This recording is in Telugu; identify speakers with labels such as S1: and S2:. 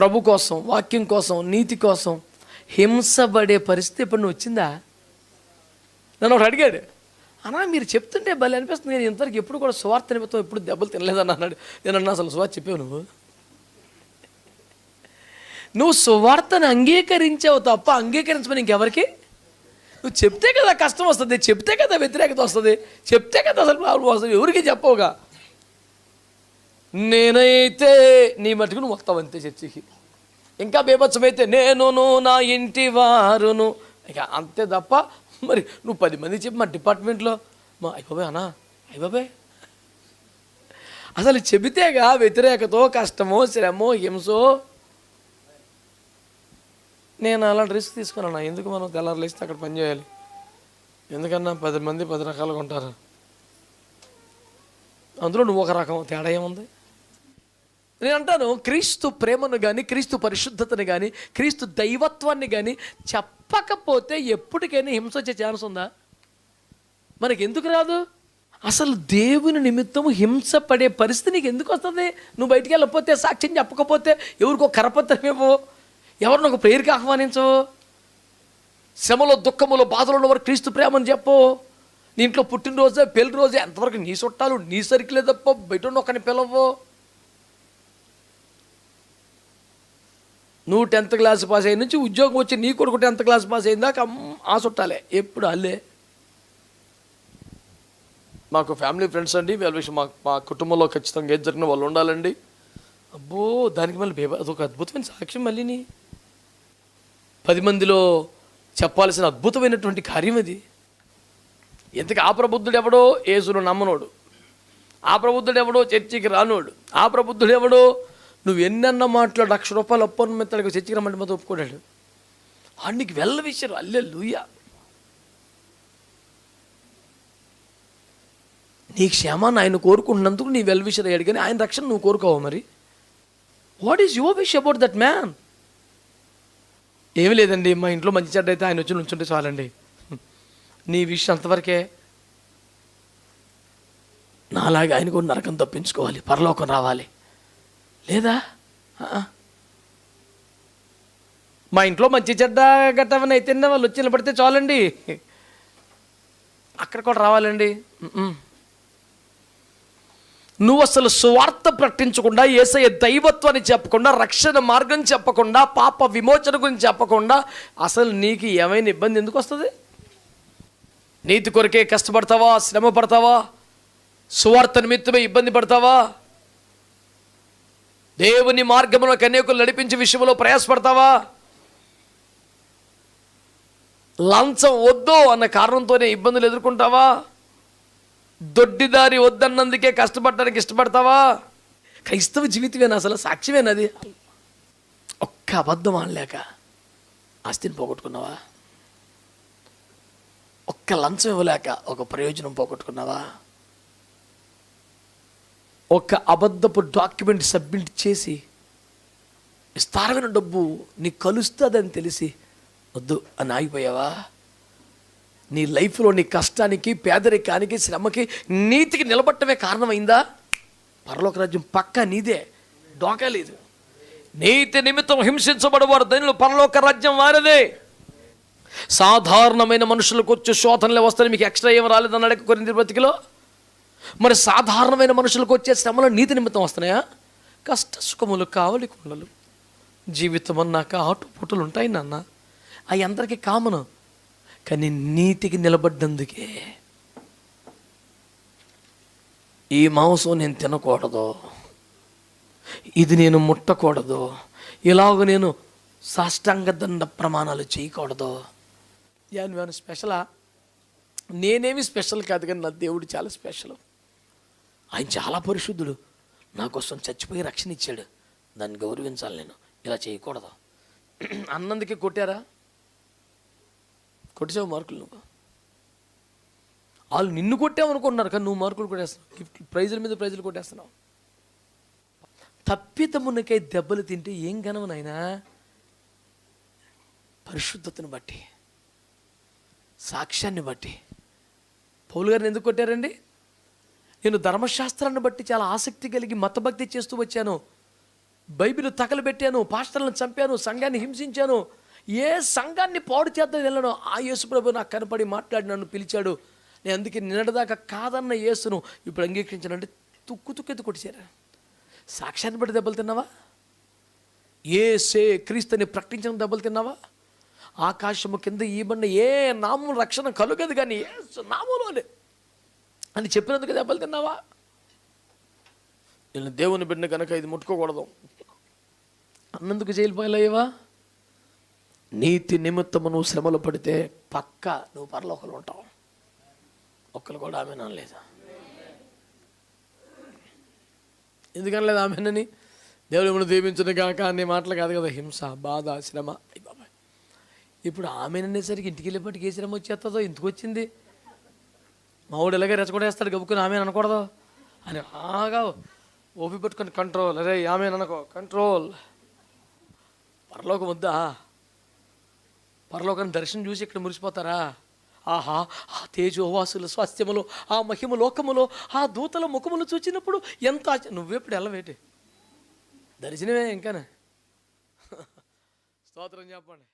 S1: ప్రభు కోసం వాక్యం కోసం నీతి కోసం హింసపడే పరిస్థితి ఎప్పుడు వచ్చిందా? నన్ను ఒకటి అడిగాడు అన్నా మీరు చెప్తుంటే భలే అనిపిస్తుంది నేను ఇంతవరకు ఎప్పుడు కూడా స్వార్థ నిమిత్తం ఎప్పుడు దెబ్బలు తినలేదని అన్నాడు. నేను అన్నా అసలు స్వార్థ చెప్పావు నువ్వు. నువ్వు సువార్తను అంగీకరించావు తప్ప అంగీకరించమని ఇంకెవరికి? నువ్వు చెప్తే కదా కష్టం వస్తుంది చెప్తే కదా వ్యతిరేకత వస్తుంది చెప్తే కదా అసలు ప్రాబ్లం వస్తుంది ఎవరికి చెప్పవుగా? నేనైతే నీ మటుకు నువ్వు వస్తావు అంతే చర్చికి. ఇంకా బీభత్సమైతే నేనును నా ఇంటి వారును. ఇక అంతే తప్ప మరి నువ్వు పది మంది చెప్పి మా డిపార్ట్మెంట్లో. మా అయిపోయి అనా అయిపోయి అసలు చెబితేగా వ్యతిరేకతో కష్టమో శ్రమో హింసో. నేను అలాంటి రిస్క్ తీసుకున్నాను? ఎందుకు మనం తెల్లారు లేస్తే అక్కడ పని చేయాలి? ఎందుకన్నా పది మంది పది రకాలుగా ఉంటారు? అందులో నువ్వు ఒక రకం తేడా ఏముంది? నేను అంటాను క్రీస్తు ప్రేమను కానీ క్రీస్తు పరిశుద్ధతని కానీ క్రీస్తు దైవత్వాన్ని కానీ చెప్పకపోతే ఎప్పటికైనా హింస వచ్చే ఛాన్స్ ఉందా? మనకి ఎందుకు రాదు? అసలు దేవుని నిమిత్తం హింస పడే పరిస్థితి నీకు ఎందుకు వస్తుంది? నువ్వు బయటికి వెళ్ళకపోతే సాక్ష్యం చెప్పకపోతే ఎవరికో కరపత్రం ఇవ్వవు ఎవరిని ఒక ప్రేయర్కి ఆహ్వానించవు శ్రమలో దుఃఖములో బాధలు ఉన్నవారు క్రీస్తు ప్రేమని చెప్పు. నీ ఇంట్లో పుట్టినరోజే పెళ్ళి రోజే ఎంతవరకు నీ చుట్టాలు నీ సరికిలే తప్ప బయట ఉన్న ఒకరిని పిలవో నువ్వు టెన్త్ క్లాస్ పాస్ అయిన నుంచి ఉద్యోగం వచ్చి నీ కొడుకు టెన్త్ క్లాస్ పాస్ అయిందాక అమ్- ఆ చుట్టాలే. ఎప్పుడు అల్లే? మాకు ఫ్యామిలీ ఫ్రెండ్స్ అండి వీళ్ళ విషయం మా మా కుటుంబంలో ఖచ్చితంగా ఏది జరిగిన వాళ్ళు ఉండాలండి. అబ్బో దానికి మళ్ళీ బేబ అదొక అద్భుతమైన సాక్ష్యం మళ్ళీని పది మందిలో చెప్పాల్సిన అద్భుతమైనటువంటి కార్యం అది ఎందుకు ఆ ప్రబుద్ధుడు ఎవడో యేసును నమ్మనోడు. ఆ ప్రబుద్ధుడు ఎవడో చర్చికి రానోడు. ఆ ప్రబుద్ధుడు ఎవడో నువ్వు ఎన్నెన్న మాటలు లక్ష రూపాయలు అప్పని మెత్తడికి చర్చికి రమ్మంటే మాత్రం ఒప్పుకోడాడు ఆడికి వెళ్ళ విషయం అల్లె లూయ నీ క్షేమాన్ని ఆయన కోరుకుంటున్నందుకు నీ వెల్ విషయం అయ్యాడు కానీ ఆయన రక్షణ నువ్వు కోరుకోవు మరి? What is your wish about that man ఏమి లేదండి మా ఇంట్లో మంచి చెడ్డ అయితే ఆయన వచ్చి నుంచుంటే చాలండి. నీ విషయం అంతవరకే. నాలాగా ఆయన కూడా నరకం తప్పించుకోవాలి పరలోకం రావాలి. లేదా. మా ఇంట్లో మంచి చెడ్డ గట్టవని అయితే వాళ్ళు వచ్చి నిలబడితే చాలండి. అక్కడ కూడా రావాలండి. నువ్వు అసలు స్వార్థ ప్రకటించకుండా ఏసయ్య దైవత్వాన్ని చెప్పకుండా రక్షణ మార్గం చెప్పకుండా పాప విమోచన గురించి చెప్పకుండా అసలు నీకు ఏమైనా ఇబ్బంది ఎందుకు వస్తుంది? నీతి కొరకే కష్టపడతావా? శ్రమ పడతావా? సువార్త నిమిత్తమే ఇబ్బంది పడతావా? దేవుని మార్గంలో కన్యకులు నడిపించే విషయంలో ప్రయాసపడతావా? లంచం వద్దు అన్న కారణంతోనే ఇబ్బందులు ఎదుర్కొంటావా? దొడ్డిదారి వద్దన్నందుకే కష్టపడడానికి ఇష్టపడతావా? క్రైస్తవ జీవితమేనా అసలు? సాక్ష్యమేనది ఒక్క అబద్ధం అనలేక ఆస్తిని పోగొట్టుకున్నావా? ఒక్క లంచం ఇవ్వలేక ఒక ప్రయోజనం పోగొట్టుకున్నావా? ఒక అబద్ధపు డాక్యుమెంట్ సబ్మిట్ చేసి విస్తారమైన డబ్బు నీకు కలుస్తుందని తెలిసి వద్దు అని ఆగిపోయావా? నీ లైఫ్లో నీ కష్టానికి పేదరికానికి శ్రమకి నీతికి నిలబట్టమే కారణమైందా? పరలోక రాజ్యం పక్క నీదే డోకా లేదు. నీతి నిమిత్తం హింసించబడవారు దానిలో పరలోక రాజ్యం వారదే. సాధారణమైన మనుషులకు వచ్చే శోధనలే వస్తాయి మీకు ఎక్స్ట్రా ఏం రాలేదన్నాడు కొన్ని బతికిలో మరి సాధారణమైన మనుషులకు వచ్చే శ్రమలు నీతి నిమిత్తం వస్తున్నాయా? కష్ట సుఖములు కావలి కుండలు జీవితం అన్నాక ఆటుపోటులు ఉంటాయి నాన్న. అవి అందరికీ కామను. కానీ నీతికి నిలబడ్డందుకే. ఈ మాంసం నేను తినకూడదు. ఇది నేను ముట్టకూడదు. ఇలాగ నేను సాష్టాంగ దండ ప్రమాణాలు చేయకూడదు. యాన్ స్పెషలా? నేనేమి స్పెషల్ కాదు కానీ నా దేవుడు చాలా స్పెషల్. ఆయన చాలా పరిశుద్ధుడు. నా కోసం చచ్చిపోయి రక్షణ ఇచ్చాడు. దాన్ని గౌరవించాలి నేను. ఇలా చేయకూడదు. అన్నందుకే కొట్టారా? కొట్టేసావు మార్కులు నువ్వు. వాళ్ళు నిన్ను కొట్టామనుకుంటున్నారు కానీ నువ్వు మార్కులు కొట్టేస్తున్నావు. గిఫ్ట్ ప్రైజుల మీద ప్రైజులు కొట్టేస్తున్నావు. తప్పితమునకై దెబ్బలు తింటే ఏం గనవు నాయనా? పరిశుద్ధతను బట్టి సాక్ష్యాన్ని బట్టి. పౌలు గారిని ఎందుకు కొట్టారండి? నేను ధర్మశాస్త్రాన్ని బట్టి చాలా ఆసక్తి కలిగి మతభక్తి చేస్తూ వచ్చాను. బైబిల్ తగలబెట్టాను పాస్టర్లను చంపాను సంఘాన్ని హింసించాను. ఏ సంఘాన్ని పాడు చేద్దాం వెళ్ళను ఆ యేసుప్రభు నాకు కనపడి మాట్లాడి నన్ను పిలిచాడు. నేను అందుకే నిన్నటిదాకా కాదన్న యేసును ఇప్పుడు అంగీకరించానంటే తుక్కు తుక్కెత్తు కొట్టిచారా సాక్ష్యాన్ని బట్టి దెబ్బలు తిన్నావా? ఏ సే క్రీస్తుని ప్రకటించిన దెబ్బలు తిన్నావా? ఆకాశము కింద ఈ బండి ఏ నామం రక్షణ కలుగదు కానీ ఏ నామంలోనే అని చెప్పినందుకు దెబ్బలు తిన్నావా? నేను దేవుని బిడ్డ కనుక ఇది ముట్టుకోకూడదు. అన్నందుకు జైలు నీతి నిమిత్తము నువ్వు శ్రమలు పడితే పక్క నువ్వు పరలోకలు ఉంటావు. ఒక్కరు కూడా ఆమె అనలేదు. ఎందుకని లేదు ఆమెనని దేవుడు ఏమైనా దీవించను కాక అనే మాటలు కాదు కదా హింస బాధ శ్రమ. ఇప్పుడు ఆమెననేసరికి ఇంటికి వెళ్ళేపటికి ఏ శ్రమ వచ్చేస్తుందో ఎందుకు వచ్చింది? మావాడు ఇలాగే రెచ్చగొడేస్తాడు గబుక్కుని ఆమె అనకూడదు. అని బాగా ఓపి పెట్టుకుని కంట్రోల్ అరే ఆమె అనుకో కంట్రోల్ పరలోకం వద్దా? పరలోకాన్ని దర్శనం చూసి ఇక్కడ మురిసిపోతారా? ఆహా ఆ తేజోవాసుల స్వాస్థ్యములో ఆ మహిమ లోకములో ఆ దూతల ముఖములు చూచినప్పుడు ఎంత నువ్వెప్పుడు వెళ్ళవేటి దర్శనమే ఇంకానే. స్తోత్రం చెప్పండి.